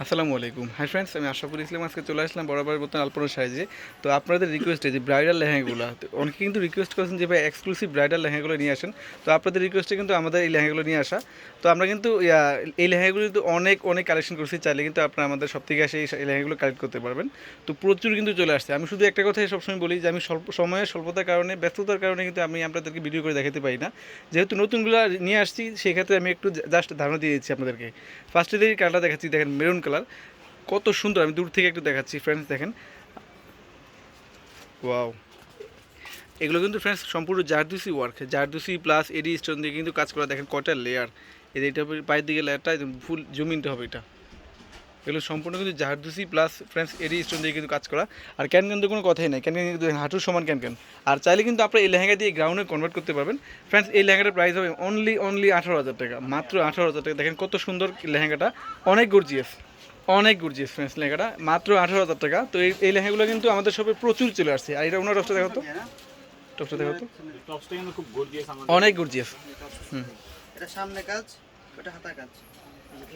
আসসালামু আলাইকুম। Hi friends আমি আশাফুল ইসলাম। আজকে চলে আসলাম বরাবর মতন আলপনা সাইজে তো আপনাদের রিকোয়েস্টে যে ব্রাইডাল লেহেঙ্গাগুলো অনেকে কিন্তু রিকোয়েস্ট করেছেন যে ভাই এক্সক্লুসিভ ব্রাইডাল লেহেঙ্গাগুলো নিয়ে আসেন। তো আপনাদের রিকোয়েস্টে কিন্তু আমাদের এই লেহেঙ্গাগুলো নিয়ে আসা। তো আমরা কিন্তু এই লেহেঙ্গাগুলো কিন্তু অনেক অনেক কালেকশন করছি। চাইলে কিন্তু আপনারা আমাদের সব থেকে এসে এই লেহেঙ্গাগুলো কালেক্ট করতে পারবেন। তো প্রচুর কিন্তু চলে আসছে। আমি শুধু একটা কথাই সবসময় বলি যে আমি স্বল্প সময়ের স্বল্পতার কারণে, ব্যস্ততার কারণে কিন্তু আমি আপনাদেরকে ভিডিও করে দেখাতে পারি না। যেহেতু নতুনগুলো নিয়ে আসছি, সেক্ষেত্রে আমি একটু জাস্ট ধারণা দিয়ে দিচ্ছি আপনাদেরকে। ফার্স্টে দিয়ে কালারটা দেখাচ্ছি। দেখেন মেরুন কালার কত সুন্দর, আমি দূর থেকে একটু দেখাচ্ছি ফ্রেন্ডস দেখেন। ওয়াও এগুলো কিন্তু ফ্রেন্ডস সম্পূর্ণ zardozi work zardozi plus AD stone দিয়ে কিন্তু কাজ করা, দেখেন কয়টা লেয়ার এই এটা পায়ের দিকে লেয়ারটা ফুল জমিনটা হবে এটা। এগুলো সম্পূর্ণ কিন্তু zardozi plus friends AD stone দিয়ে কিন্তু কাজ করা। আর ক্যান ক্যান তো কোনো কথাই নাই ক্যান কিন্তু হাঁটুর সমান ক্যান ক্যান আর চাইলে কিন্তু আপনারা এই লেহেঙ্গা দিয়ে গ্রাউন্ডে কনভার্ট করতে পারবেন। ফ্রেন্ডস এই লেহেঙ্গাটার প্রাইস হবে অনলি অনলি আঠারো হাজার টাকা, মাত্র আঠারো হাজার টাকা। দেখেন কত সুন্দর লেহেঙ্গাটা, অনেক গর্জিয়াস অনেক গর্জিয়াস ফ্রেন্ডস লেখাটা মাত্র আঠারো হাজার টাকা। তো এই এই লেহেঙ্গাগুলো কিন্তু আমাদের সবে প্রচুর চলে আসছে। আর এটা ওনার টপটা দেখো তো টপটা দেখো তো টপসটা কিন্তু খুব গর্জিয়াস আমাদের। অনেক গর্জিয়াস হুম। এটা সামনে কাজ ওটা হাতা কাজ।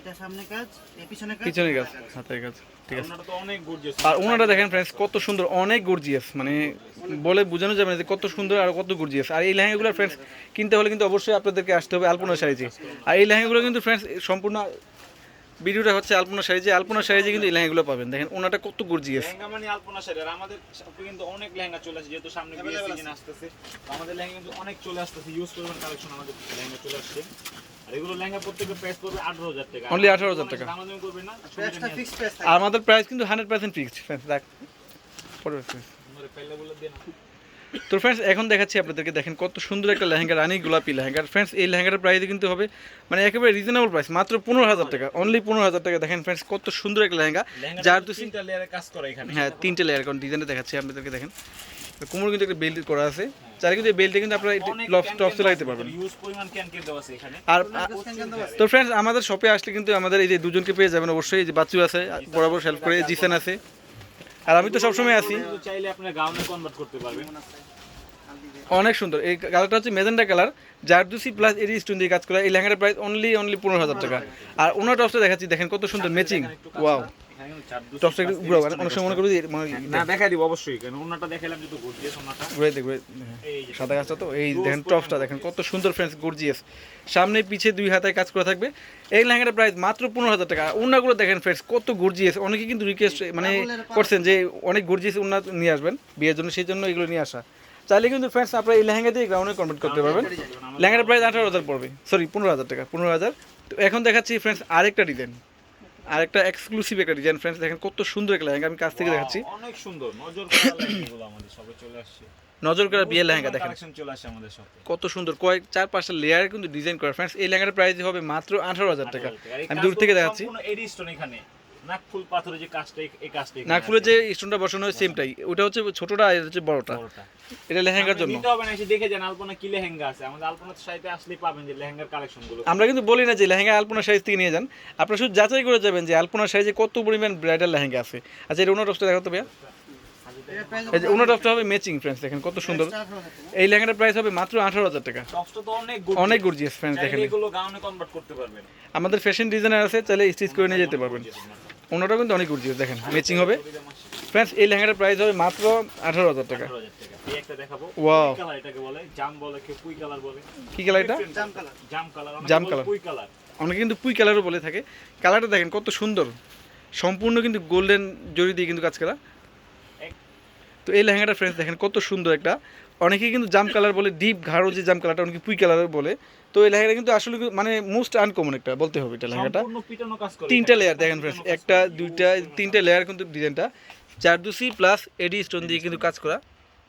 এটা সামনে কাজ এই পিছনে কাজ পিছনে গাছ হাতের গাছ ঠিক আছে। ওনাটা তো অনেক গর্জিয়াস আর ওনারা দেখেন ফ্রেন্ডস কত সুন্দর অনেক গর্জিয়াস মানে বলে বোঝানো যাবে না যে কত সুন্দর আর কত গর্জিয়াস আর এই লেহেঙ্গাগুলো ফ্রেন্ডস কিনতে হলে কিন্তু অবশ্যই আপনাদেরকে আসতে হবে আলপনা সাইজে আর এই লেহেঙ্গাগুলো কিন্তু ফ্রেন্ডস সম্পূর্ণ ভিডিওটা হচ্ছে আলপনা সাইজে আলপনা সাইজে কিন্তু এই লেহেঙ্গাগুলো পাবেন। দেখেন ওনাটা কত গর্জিয়াস লেহেঙ্গা মানে আলপনা শাড়ি আর আমাদের কিন্তু অনেক লেহেঙ্গা চলে আসছে যেহেতু সামনে বিয়ে সিজন আসতেছে আমাদের লেহেঙ্গা কিন্তু অনেক চলে আসতেছে ইউজ করবেন কালেকশন আমাদের লেহেঙ্গা চলে আসছে। আর এগুলো লেহেঙ্গা প্রত্যেকের প্রাইস পড়বে আঠারো হাজার টাকা। Only 18,000 টাকা। দামাদামি করবেন না প্রাইসটা ফিক্স প্রাইস আর আমাদের প্রাইস কিন্তু হান্ড্রেড পার্সেন্ট ফিক্সড তো ফ্রেন্ডস এখন দেখাচ্ছি আপনাদেরকে দেখেন কত সুন্দর একটা লেহেঙ্গা রানী গোলাপি লেহেঙ্গা। ফ্রেন্ডস এই লেহেঙ্গার প্রাইস কিন্তু হবে মানে একেবারে রিজনেবল প্রাইস মাত্র পনেরো হাজার টাকা অনলি পনেরো হাজার টাকা। দেখেন ফ্রেন্ডস কত সুন্দর একটা লেহেঙ্গা যার তো তিনটা লেয়ারে কাজ করে এখানে। হ্যাঁ তিনটে লেয়ার কারণ ডিজাইনটা দেখাচ্ছি আপনাদেরকে দেখেন। কোমর কিন্তু একটা বেল্ট করা আছে চারি কিন্তু বেল্টে কিন্তু আপনারা টপস লাগাতে পারবেন। আছে, ইউজ পরিমাণ ক্যান ক্যান দেওয়া আছে এখানে। আর আর তো ফ্রেন্ডস আমাদের শপে আসলে কিন্তু আমাদের এই যে দুজনকে পেয়ে যাবেন অবশ্যই যে বাচ্চু আছে বরাবর হেল্প করে জিসেন আছে। আর আমি তো সবসময় আছি। চাইলে আপনারা গাউনে কনভার্ট করতে পারবেন। অনেক সুন্দর। এই কালারটা হচ্ছে মেজেন্ডা কালার। জারদুসি প্লাস এরি স্টোন দিয়ে কাজ করা। এই লেহেঙ্গার প্রাইস অনলি অনলি পনেরো হাজার টাকা। আর ওনার টপসটা দেখাচ্ছি। দেখেন কত সুন্দর ম্যাচিং ওয়াও এখানে কিন্তু চার দুশো টপসটা একটু ঘুরাবো অনেক সময় মনে মানে না দেখাই দিব অবশ্যই কারণ ওনাটা দেখাইলাম যেহেতু গর্জিয়াস ওনাটা ঘুরে দেখবে এই সাদা গাছটা তো এই দেখেন টপসটা দেখেন কত সুন্দর ফ্রেন্ডস গর্জিয়াস সামনে পিছে দুই হাতায় কাজ করা থাকবে। এই লেহেঙ্গার প্রাইস মাত্র পনেরো হাজার টাকা। ওনাগুলো দেখেন ফ্রেন্ডস কত গর্জিয়াস অনেকে কিন্তু রিকোয়েস্ট মানে করছেন যে অনেক গর্জিয়াস ওনা নিয়ে আসবেন বিয়ের জন্য সেই জন্য এগুলো নিয়ে আসা। চাইলে কিন্তু ফ্রেন্ডস আপনারা এই লেহেঙ্গা দিয়ে গ্রাউন্ডে কনভার্ট করতে পারবেন। লেহেঙ্গার প্রাইস আঠারো হাজার পড়বে। সরি পনেরো হাজার টাকা পনেরো হাজার। তো এখন দেখাচ্ছি ফ্রেন্ডস আরেকটা ডিজাইন আরেকটা এক্সক্লুসিভ একটা ডিজাইন ফ্রেন্ডস দেখেন কত সুন্দর একটা লেহেঙ্গা আমি কাছ থেকে দেখাচ্ছি। অনেক সুন্দর। নজর করা লেহেঙ্গাগুলো আমাদের সবে চলে আসছে। নজর করা বিয়ের লেহেঙ্গা দেখেন। চলে আসছে আমাদের শপে কত সুন্দর। কয়েক চার পাঁচটা লেয়ারে কিন্তু ডিজাইন করা ফ্রেন্ডস এই লেহেঙ্গার প্রাইস হবে মাত্র আঠারো হাজার টাকা। আমি দূর থেকে দেখাচ্ছি। এখানে। নাকফুল পাথরের যে কাজটা এই- কাজটা যে স্টোনটা বসানো হয় সেমটাই ওটা হচ্ছে ছোটটা আর হচ্ছে বড়টা। এটা লেহেঙ্গার জন্য। নিতে হবে না এসে দেখে যান আলপনা কি লেহেঙ্গা আছে। আমাদের আসলেই পাবেন যে লেহেঙ্গার কালেকশনগুলো আমরা কিন্তু বলি না যে লেহেঙ্গা আলপনা সাইজ থেকে নিয়ে যান। আপনারা শুধু যাচাই করে যাবেন যে আলপনা সাইজে কত পরিমাণ ব্রাইডাল লেহেঙ্গা আছে। আচ্ছা এটা ওনার টপসটা দেখাতো ভাইয়া। এই যে ওনার হবে ম্যাচিং দেখেন কত সুন্দর। এই লেহেঙ্গাটার প্রাইস হবে মাত্র আঠারো হাজার টাকা। টপসটা তো অনেক অনেক গর্জিয়াস ফ্রেন্ডস দেখেন। এগুলো গাউনে কনভার্ট করতে পারবেন। আমাদের ফ্যাশন ডিজাইনার আছে চাইলে স্টিচ করে নিয়ে যেতে পারবেন। ওনারটাও কিন্তু অনেক গর্জিয়াস দেখেন ম্যাচিং হবে। ফ্রেন্ডস এই লেহেঙ্গাটার প্রাইস হবে মাত্র আঠারো হাজার টাকা। 18,000 টাকা। এই একটা দেখাবো। Wow. কুই কালার এটাকে বলে জাম বলে কেউ কুই কালার বলে। কি কালার এটা? জাম কালার জাম কালার জাম জাম colour। কালার। কুই কালার। অনেকে কিন্তু পুই কালারও বলে থাকে। কালারটা দেখেন কত সুন্দর। সম্পূর্ণ কিন্তু গোল্ডেন জরি দিয়ে কিন্তু কাজ করা। তো এই লেহেঙ্গাটা ফ্রেন্ডস দেখেন কত সুন্দর একটা অনেকে কিন্তু জাম কালার বলে ডিপ ঘাড়ো যে জাম কালারটা অনেকে পুই কালার বলে। তো এই লেহেঙ্গাটা কিন্তু আসলে মানে মোস্ট আনকমন একটা বলতে হবে এটা লেহেঙ্গাটা। তিনটা লেয়ার দেখেন ফ্রেন্ডস একটা দুইটা তিনটা লেয়ার কিন্তু ডিজাইনটা চারদুসি প্লাস এডি স্টোন দিয়ে কিন্তু কাজ করা।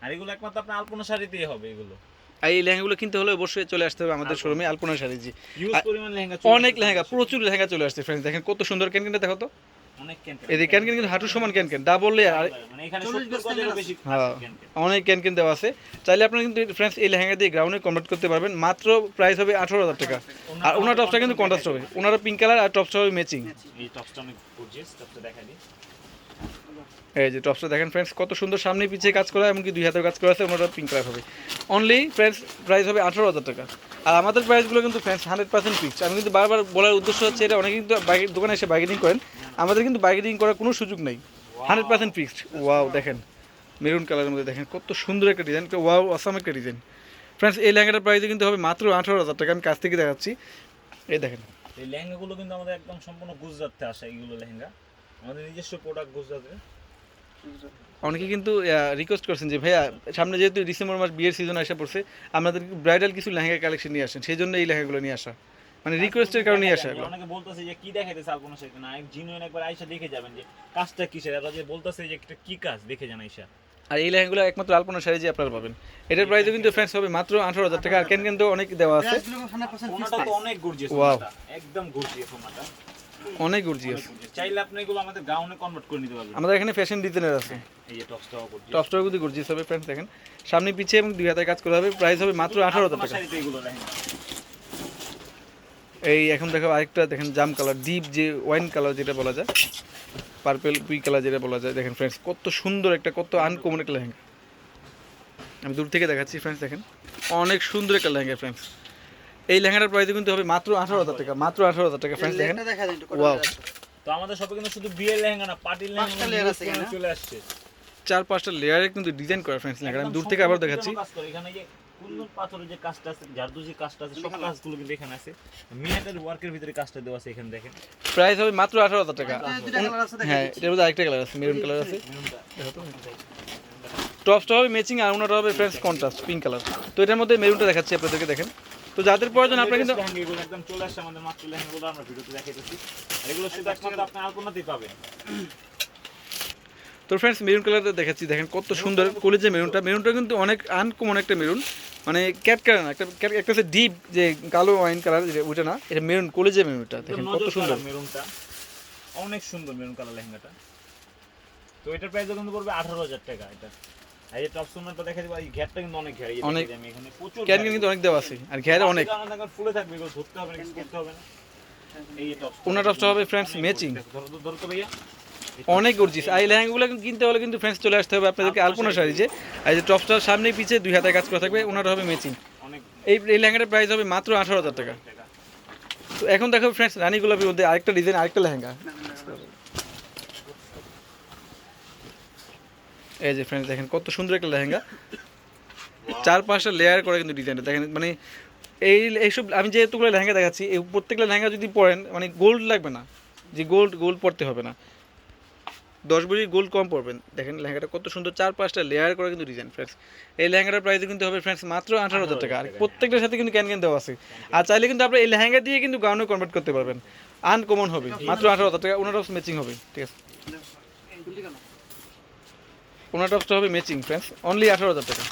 আর এগুলো একমাত্র আপনার আলপনা শাড়িতেই হবে এগুলো। আর এই লেহেঙ্গাগুলো কিনতে হলে অবশ্যই চলে আসতে হবে আমাদের শোরুমে আলপনা শাড়ি জি। অনেক লেহেঙ্গা প্রচুর লেহেঙ্গা চলে আসছে ফ্রেন্ডস দেখেন কত সুন্দর ক্যান ক্যানটা দেখো তো? এদিকে ক্যান ক্যান কিন্তু হাঁটু সমান ক্যান ক্যান ডাবল লেয়ার আর মানে এখানে 40 70 বেশি হ্যাঁ ক্যান ক্যান অনেক ক্যান ক্যান দেওয়া আছে। চাইলে আপনারা কিন্তু ফ্রেন্ডস এই লেহেঙ্গা দিয়ে গ্রাউন্ডে কনভার্ট করতে পারবেন। মাত্র প্রাইস হবে আঠারো হাজার টাকা। আর ওনার টপসটা কিন্তু কন্ট্রাস্ট হবে। ওনারা পিঙ্ক কালার আর টপসটা হবে ম্যাচিং এই টপসটা অনেক গর্জিয়াস টপসটা দেখা দিই। এই যে টপসটা দেখেন ফ্রেন্ডস কত সুন্দর সামনে পিছিয়ে কাজ করা এমনকি দুই হাতের কাজ করা আছে ওনারা পিঙ্ক কালার হবে। অনলি ফ্রেন্ডস প্রাইস হবে আঠারো হাজার টাকা। আর আমাদের প্রাইসগুলো কিন্তু ফ্রেন্ডস হান্ড্রেড পার্সেন্ট ফিক্সড আমি কিন্তু বারবার বলার উদ্দেশ্য হচ্ছে এটা অনেকে কিন্তু দোকানে এসে বার্গেনিং করেন। আমাদের কিন্তু বার্গেনিং করার কোনো সুযোগ নেই। হান্ড্রেড পার্সেন্ট ফিক্সড ওয়াও দেখেন মেরুন কালারের মধ্যে দেখেন, কত সুন্দর একটা ডিজাইন ওয়াও আসাম একটা ডিজাইন ফ্রেন্ডস এই লেহেঙ্গাটার প্রাইস কিন্তু হবে মাত্র আঠারো হাজার টাকা। আমি কাছ থেকে দেখাচ্ছি। এই দেখেন। এই লেহেঙ্গাগুলো কিন্তু আমাদের একদম সম্পূর্ণ গুজরাট আসে, এইগুলো লেহেঙ্গা। আমাদের নিজস্ব প্রোডাক্ট গুজরাটের অনেকে কিন্তু রিকোয়েস্ট করছেন যে ভাইয়া সামনে যেহেতু ডিসেম্বর মাস বিয়ের সিজন আসা পড়ছে আমাদের ব্রাইডাল কিছু লেহেঙ্গা কালেকশন নিয়ে আসেন। সেই জন্য এই লেহেঙ্গাগুলো নিয়ে আসা। মানে রিকোয়েস্টের কারণে নিয়ে আসা অনেকে বলতেছে যে কি দেখাইতেছে আলপনা শাড়িতে না? এক জিনুইন একবার আইসা দেখে যাবেন যে কাজটা কিসের এরা যে বলতেছে যে একটা কি কাজ? দেখে যান আইসা। আর এই লেহেঙ্গাগুলো একমাত্র আলপনা শাড়ি যে আপনারা পাবেন। এটার প্রাইসও কিন্তু ফ্রেন্ডস হবে মাত্র আঠারো হাজার টাকা। আর কেন কিন্তু অনেক দেওয়া আছে। প্রাইসগুলো 100% ফিক্সড ওনাটা তো অনেক গর্জিয়াস একদম গর্জিয়াস ওনাটা অনেক গর্জিয়াস চাইলে আপনি এগুলো আমাদের গাউনে কনভার্ট করে নিতে পারবেন। আমাদের এখানে ফ্যাশন ডিজাইনের আছে। এই যে গর্জিয়াস কিন্তু গর্জিয়াস হবে ফ্রেন্ডস দেখেন। সামনে পিছিয়ে এবং দুই হাতে কাজ করা হবে প্রাইস হবে মাত্র আঠারো হাজার টাকা। এগুলো লেহেঙ্গা এই এখন দেখো আরেকটা দেখেন জাম কালার ডিপ যে ওয়াইন কালার যেটা বলা যায় পার্পেল পুই কালার যেটা বলা যায় দেখেন ফ্রেন্ডস কত সুন্দর একটা কত আনকমন একটা লেহেঙ্গা। আমি দূর থেকে দেখাচ্ছি ফ্রেন্ডস দেখেন। অনেক সুন্দর একটা লেহেঙ্গা ফ্রেন্ডস এই লেহেঙ্গাটার প্রাইস কিন্তু হবে মাত্র আঠারো হাজার টাকা মাত্র আঠারো হাজার টাকা ফ্রেন্ডস দেখেন। Wow. তো আমাদের শপে কিন্তু শুধু বিয়ের লেহেঙ্গা না পার্টির লেহেঙ্গা। চলে আসছে। চার পাঁচটা লেয়ারে কিন্তু ডিজাইন করা ফ্রেন্ডস লেহেঙ্গা আমি দূর থেকে আবার দেখাচ্ছি। এখানে যে কুন্দন পাথরের যে কাজটা আছে জারদুজি কাজটা আছে সব কাজগুলো কিন্তু এখানে আছে। মিনাটের ওয়ার্কের ভিতরে কাজটা দেওয়া আছে এখানে দেখেন। প্রাইস হবে মাত্র আঠারো হাজার টাকা। কালার আছে হ্যাঁ এটার মধ্যে আরেকটা কালার আছে মেরুন কালার আছে। টপসটা হবে ম্যাচিং আর ওনাটা হবে ফ্রেন্ডস কন্ট্রাস্ট পিঙ্ক কালার তো এটার মধ্যে মেরুনটা দেখাচ্ছি আপনাদেরকে দেখেন। তো যাদের প্রয়োজন আপনারা কিন্তু এগুলো একদম চলে আসছে আমাদের মাত্র লেহেঙ্গাগুলো আমরা ভিডিওতে দেখাইতেছি। আর এগুলো শুধু একমাত্র আপনি আলপনাতেই পাবেন। তো ফ্রেন্ডস মেরুন কালারটা দেখাচ্ছি দেখেন কত সুন্দর কলেজে মেরুনটা মেরুনটা কিন্তু অনেক আনকমন একটা মেরুন মানে ক্যাট কালার না একটা একটা হচ্ছে ডিপ যে কালো ওয়াইন কালার যেটা ওইটা না এটা মেরুন কলেজে মেরুনটা দেখেন কত সুন্দর। মেরুনটা অনেক সুন্দর মেরুন কালার লেহেঙ্গাটা। তো এটার প্রাইস কিন্তু পড়বে আঠারো হাজার টাকা এটা। আর এই টপ সুন্দরটা দেখা দিবা এই ঘেরটা কিন্তু অনেক ঘের অনেক। আমি এখানে প্রচুর ক্যান কিন্তু অনেক দেওয়া আছে আর ঘেরে অনেক। পাশে কারণ দেখেন ফুলে থাকবে এগুলো ধরতে হবে না করতে হবে না। এই টপ ওনার টপসটা হবে ফ্রেন্ডস ম্যাচিং ধরো তো- ধরো তো ভাইয়া। অনেক গর্জিস আর এই লেহেঙ্গাগুলো কিনতে হলে কিন্তু ফ্রেন্ডস চলে আসতে হবে আপনাদেরকে আলপনা শাড়ি যে। আর যে টপসটার সামনে পিছে দুই হাতে কাজ করা থাকবে ওনাটা হবে ম্যাচিং এই এই লেহেঙ্গাটার প্রাইস হবে মাত্র আঠারো হাজার টাকা। টাকা। তো এখন দেখো ফ্রেন্ডস রানী গোলাপির মধ্যে আরেকটা ডিজাইন আরেকটা লেহেঙ্গা। এই যে ফ্রেন্ডস দেখেন কত সুন্দর একটা লেহেঙ্গা। চার পাঁচটা লেয়ার করে কিন্তু ডিজাইনটা দেখেন মানে এই এইসব আমি যেহেতুগুলো লেহেঙ্গা দেখাচ্ছি এই প্রত্যেকটা লেহেঙ্গা যদি পরেন মানে গোল্ড লাগবে না। যে গোল্ড গোল্ড পরতে হবে না। দশ বড়ি গোল্ড কম পড়বেন দেখেন লেহেঙ্গাটা কত সুন্দর চার পাঁচটা লেয়ার করে কিন্তু ডিজাইন ফ্রেন্ডস এই লেহেঙ্গাটার প্রাইস কিন্তু হবে ফ্রেন্ডস মাত্র আঠারো হাজার টাকা। আর প্রত্যেকটার সাথে কিন্তু ক্যান ক্যান দেওয়া আছে। আর চাইলে কিন্তু আপনি এই লেহেঙ্গা দিয়ে কিন্তু গাউনে কনভার্ট করতে পারবেন। আনকমন হবে। মাত্র আঠারো হাজার টাকা ওনার ম্যাচিং হবে ঠিক আছে? কেন? হবে ম্যাচিং ফ্রেন্ডস অনলি আঠারো হাজার টাকা।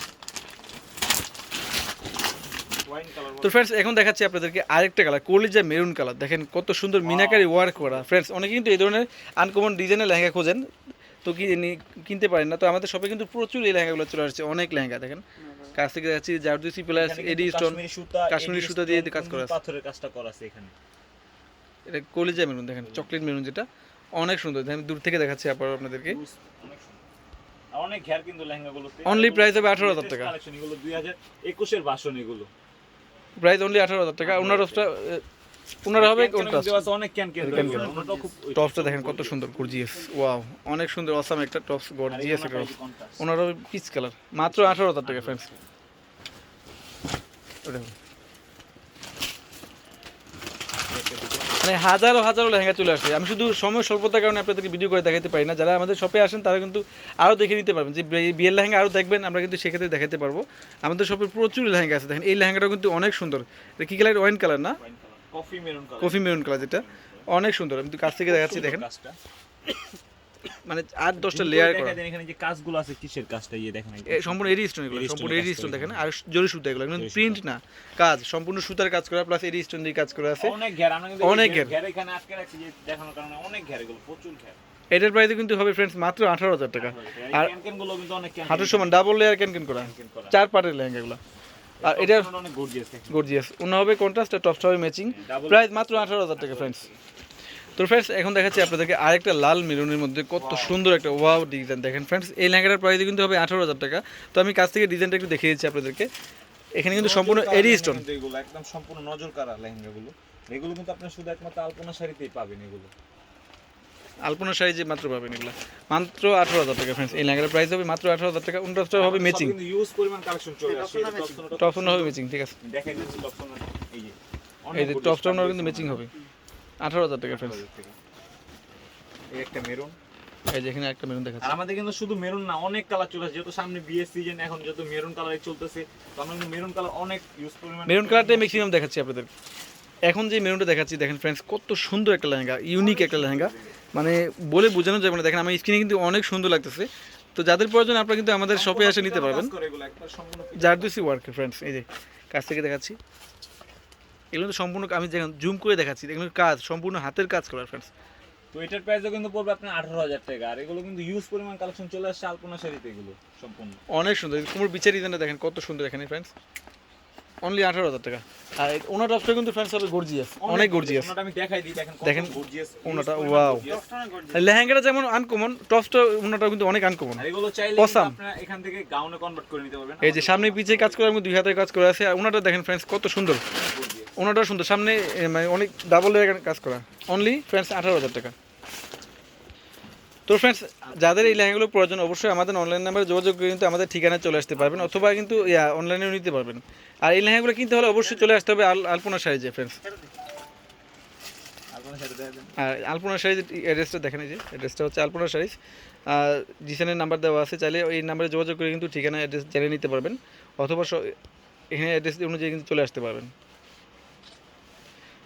তো ফ্রেন্ডস এখন দেখাচ্ছি আপনাদেরকে আরেকটা কালার কলিজা মেরুন কালার দেখেন কত সুন্দর মিনাকারি ওয়ার্ক করা। ফ্রেন্ডস অনেকে কিন্তু এই ধরনের আনকমন ডিজাইনের লেহেঙ্গা খোঁজেন তো কি কিনতে পারেন না। তো আমাদের শপে কিন্তু প্রচুর এই লেহেঙ্গাগুলো চলে আসছে অনেক লেহেঙ্গা দেখেন। কাছ থেকে দেখাচ্ছি zardozi plus AD stone Kashmiri সুতা দিয়ে কাজ করা আছে। পাথরের কাজটা করা আছে এখানে। এটা কলিজা মেরুন দেখেন চকলেট মেরুন যেটা। অনেক সুন্দর আমি দূর থেকে দেখাচ্ছি আবার আপনাদেরকে। অনেক ঘের কিন্তু লেহেঙ্গাগুলোতে। Only price হবে 18,000 টাকা। কালেকশন এগুলো 2021 এর ভাষণ এগুলো। প্রাইস অনলি আঠারো হাজার টাকা। ওনার হবে আছে অনেক ক্যান ক্যান টপসটা দেখেন কত সুন্দর গর্জিয়াস ওয়াও অনেক সুন্দর অসাম একটা টপস গর্জিয়াস একটা টপস ওনার হবে পিচ কালার মাত্র আঠারো হাজার টাকা ফ্রেন্ডস মানে হাজারো হাজারো লেহেঙ্গা চলে আসে। আমি শুধু সময় স্বল্পতার কারণে আপনাদেরকে ভিডিও করে দেখাতে পারি না। যারা আমাদের শপে আসেন তারা কিন্তু আরও দেখে নিতে পারবেন যে বিয়ের লেহেঙ্গা আরও দেখবেন আমরা কিন্তু সেক্ষেত্রে দেখাতে পারব। আমাদের শপে প্রচুর লেহেঙ্গা আছে। দেখেন এই লেহেঙ্গাটা কিন্তু অনেক সুন্দর। এটা কী কালার ওয়াইন কালার না? Coffee maroon colour coffee maroon colour যেটা অনেক সুন্দর। আমি তো কাছ থেকে দেখাচ্ছি দেখেন। মানে আট দশটা লেয়ার করা দেখা যায় এখানে যে কাজগুলো আছে কিসের কাজটা? ইয়ে দেখেন সম্পূর্ণ এরি স্টোন এগুলো সম্পূর্ণ এরি স্টোন দেখেন। আর জরি সুতা এগুলো কিন্তু প্রিন্ট না কাজ সম্পূর্ণ সুতার কাজ করা প্লাস এরি স্টোন দিয়ে কাজ করা আছে। অনেক ঘের আমরা কিন্তু অনেক ঘের। ঘের। এখানে রাখছি যে দেখানোর কারণে অনেক ঘের এগুলো প্রচুর ঘের। এটার প্রাইস কিন্তু হবে ফ্রেন্ডস মাত্র আঠারো হাজার টাকা। আর আরগুলো কিন্তু অনেক ক্যান হাঁটুর সমান ডাবল লেয়ার ক্যান ক্যান করা। চার পার্টের লেহেঙ্গা এগুলো। আর এটার অনেক গর্জিয়াস গর্জিয়াস অন্য হবে কন্ট্রাস্ট আর টপসটা হবে ম্যাচিং প্রাইস মাত্র আঠারো হাজার টাকা ফ্রেন্ডস তো ফ্রেন্ডস এখন দেখাচ্ছি আপনাদেরকে আরেকটা লাল মেরুনের মধ্যে কত সুন্দর একটা ওয়াও ডিজাইন দেখেন ফ্রেন্ডস এই লেহেঙ্গাটার প্রাইস কিন্তু হবে আঠারো হাজার টাকা। তো আমি কাছ থেকে ডিজাইনটা একটু দেখিয়ে দিচ্ছি আপনাদেরকে। এখানে কিন্তু সম্পূর্ণ এরি স্টোন এগুলো একদম সম্পূর্ণ নজর কারা লেহেঙ্গা গুলো এগুলো কিন্তু আপনি শুধু একমাত্র আলপনা শাড়িতেই পাবেন এগুলো। আলপনা শাড়ি যে মাত্র পাবেন এগুলো। মাত্র আঠারো হাজার টাকা ফ্রেন্ডস এই লেহেঙ্গার প্রাইস হবে মাত্র আঠারো হাজার টাকা। উনটা হবে ম্যাচিং ইউজ পরিমাণ কালেকশন চলে আসছে। টপসনটা- হবে ম্যাচিং ঠিক আছে। দেখেন এই যে টপসনও কিন্তু ম্যাচিং হবে। আঠারো হাজার টাকা ফ্রেন্ডস। এই একটা মেরুন এই যে এখানে একটা মেরুন দেখাচ্ছে। আর আমাদের কিন্তু শুধু মেরুন না অনেক কালার চলে আসছে যেহেতু সামনে বিএস সিজন এখন যেহেতু মেরুন কালারে চলতেছে তো আমরা কিন্তু মেরুন কালার অনেক ইউজ পরিমাণ মেরুন কালারটাই ম্যাক্সিমাম দেখাচ্ছি আপনাদের। এখন যে মেরুনটা দেখাচ্ছি দেখেন ফ্রেন্ডস কত সুন্দর একটা লেহেঙ্গা ইউনিক একটা লেহেঙ্গা। মানে বলে বোঝানো যাবে না। দেখেন আমার স্ক্রিনে কিন্তু অনেক সুন্দর লাগতেছে। তো যাদের প্রয়োজন আপনারা কিন্তু আমাদের শপে এসে নিতে পারবেন। জারদুসি ওয়ার্ক ফ্রেন্ডস এই যে কাছ থেকে দেখাচ্ছি। এগুলো তো সম্পূর্ণ আমি যেখানে জুম করে দেখাচ্ছি এগুলো কাজ সম্পূর্ণ হাতের কাজ করা ফ্রেন্ডস তো এটার প্রাইসও কিন্তু পড়বে আপনার আঠারো হাজার টাকা। আর এগুলো কিন্তু ইউজ পরিমাণ কালেকশন চলে আসছে আলপনা শাড়িতে এগুলো সম্পূর্ণ। অনেক সুন্দর কুমোর বিচার ডিজাইনটা দেখেন কত সুন্দর এখানে ফ্রেন্ডস অনলি আঠারো হাজার টাকা। আর ওনার টপসটা কিন্তু ফ্রেন্ডস হবে গর্জিয়াস অনেক গর্জিয়াস আমি দেখাই দিই দেখেন কত দেখেন, ওনাটা, gorgeous। লেহেঙ্গাটা যেমন আনকমন টপসটা ওনাটাও কিন্তু অনেক আনকমন আর এগুলো চাইলে Awesome. কিন্তু আপনারা এখান থেকে গাউনে কনভার্ট করে নিতে পারবেন। এই যে সামনে পিছিয়ে কাজ করে আমি দুই হাতের কাজ করে আছে আর ওনাটা দেখেন ফ্রেন্ডস কত সুন্দর। ওনাটা সুন্দর। সামনে মানে অনেক ডাবল কাজ করা। অনলি ফ্রেন্ডস আঠারো হাজার টাকা। তো ফ্রেন্ডস যাদের এই লেহেঙ্গাগুলো প্রয়োজন অবশ্যই আমাদের অনলাইন নাম্বারে যোগাযোগ করে কিন্তু আমাদের ঠিকানায় চলে আসতে পারবেন অথবা কিন্তু ইয়া অনলাইনেও নিতে পারবেন। আর এই লেহেঙ্গাগুলো কিনতে হলে অবশ্যই চলে আসতে হবে আল আলপনা সাইজে ফ্রেন্ডস আর আলপনা সাইজ অ্যাড্রেসটা দেখেন এই যে অ্যাড্রেসটা হচ্ছে আলপনা সাইজ আর জিসানের নাম্বার দেওয়া আছে চাইলে এই নাম্বারে যোগাযোগ করে কিন্তু ঠিকানা অ্যাড্রেস জেনে নিতে পারবেন অথবা এখানে অ্যাড্রেস অনুযায়ী কিন্তু চলে আসতে পারবেন।